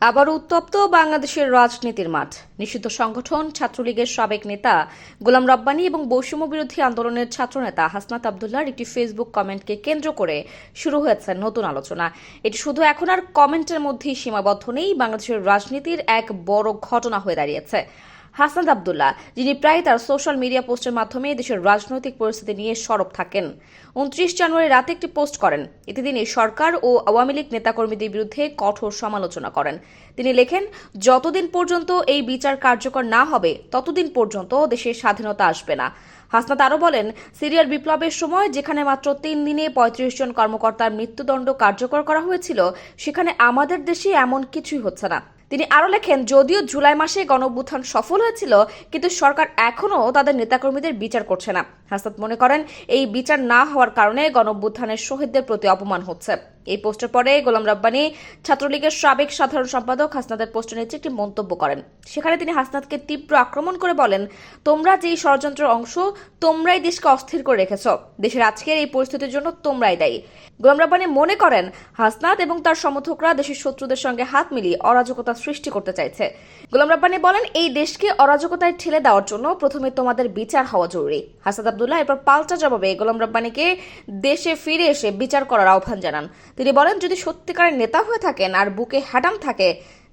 আবার উত্তপ্ত বাংলাদেশের রাজনীতির মাঠ। নিষিদ্ধ সংগঠন, ছাত্রলীগের সাবেক নেতা গোলাম রব্বানি এবং বৈষম্য বিরোধী আন্দোলনের ছাত্রনেতা হাসনাত আবদুল্লার একটি ফেসবুক কমেন্টকে কেন্দ্র করে শুরু হয়েছে নতুন আলোচনা। এটি শুধু এখন আর কমেন্টের মধ্যেই সীমাবদ্ধ নেই, বাংলাদেশের রাজনীতির এক বড় ঘটনা হয়ে দাঁড়িয়েছে। হাসনাত আবদুল্লাহ, যিনি প্রায় তার সোশ্যাল মিডিয়া পোস্টের মাধ্যমে দেশের রাজনৈতিক পরিস্থিতি নিয়ে সরব থাকেন। উনত্রিশ জানুয়ারি রাতে একটি পোস্ট করেন। এতে তিনি সরকার ও আওয়ামী লীগ নেতাকর্মীদের বিরুদ্ধে কঠোর সমালোচনা করেন। তিনি লেখেন, যতদিন পর্যন্ত এই বিচার কার্যকর না হবে, ততদিন পর্যন্ত দেশের স্বাধীনতা আসবে না। হাসনাত আরও বলেন, সিরিয়ার বিপ্লবের সময় যেখানে মাত্র তিন দিনে পঁয়ত্রিশ জন কর্মকর্তার মৃত্যুদণ্ড কার্যকর করা হয়েছিল, সেখানে আমাদের দেশে এমন কিছুই হচ্ছে না। তিনি আরও লেখেন, যদিও জুলাই মাসে গণঅভ্যুত্থান সফল হয়েছিল, কিন্তু সরকার এখনও তাদের নেতাকর্মীদের বিচার করছে না। হাসাত মনে করেন, এই বিচার না হওয়ার কারণে গণঅভ্যুত্থানের শহীদদের প্রতি অপমান হচ্ছে। এই পোস্টের পরে গোলাম রব্বানী ছাত্রলীগের সাবেক সাধারণ সম্পাদক হাসনাতের পোস্টের নিচে একটি মন্তব্য করেন। সেখানে তিনি হাসনাতকে তীব্র আক্রমণ করে বলেন, তোমরা যেই ষড়যন্ত্রের অংশ, তোমরাই দেশকে অস্থির করে রেখেছ। দেশের আজকের এই পরিস্থিতির জন্য তোমরাই দায়ী। গোলাম রব্বানী মনে করেন, হাসনাত এবং তার সমর্থকরা দেশের শত্রুদের সঙ্গে হাত মিলিয়ে অরাজকতা সৃষ্টি করতে চাইছে। গোলাম রব্বানী বলেন, এই দেশকে অরাজকতায় ঠেলে দেওয়ার জন্য প্রথমে তোমাদের বিচার হওয়া জরুরি। হাসাদ আবদুল্লাহ এরপর পাল্টা জবাবে গোলাম রব্বানীকে দেশে ফিরে এসে বিচার করার আহ্বান জানান। তিনি বলেন, যদি সত্যিকারের নেতা হয়ে থাকেন আর বুকে হ্যাডাম থাকে,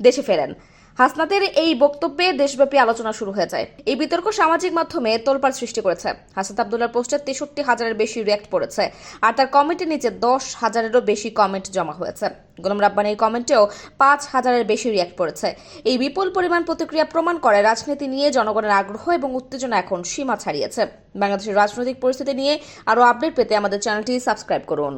দেশে ফেরেন। হাসনাতের এই বক্তব্যে দেশব্যাপী আলোচনা শুরু হয়ে যায়। এই বিতর্ক সামাজিক মাধ্যমে তোলপাড় সৃষ্টি করেছে। হাসাত আবদুল্লার পোস্টে তেষট্টি হাজারের বেশি রিয়াক্ট পড়েছে আর তার কমেন্টের নিচে দশ হাজারেরও বেশি কমেন্ট জমা হয়েছে। গোলাম রাব্বানির কমেন্টেও পাঁচ হাজারের বেশি রিয়াক্ট পড়েছে। এই বিপুল পরিমাণ প্রতিক্রিয়া প্রমাণ করে রাজনীতি নিয়ে জনগণের আগ্রহ এবং উত্তেজনা এখন সীমা ছাড়িয়েছে। বাংলাদেশের রাজনৈতিক পরিস্থিতি নিয়ে আরও আপডেট পেতে আমাদের চ্যানেলটি সাবস্ক্রাইব করুন।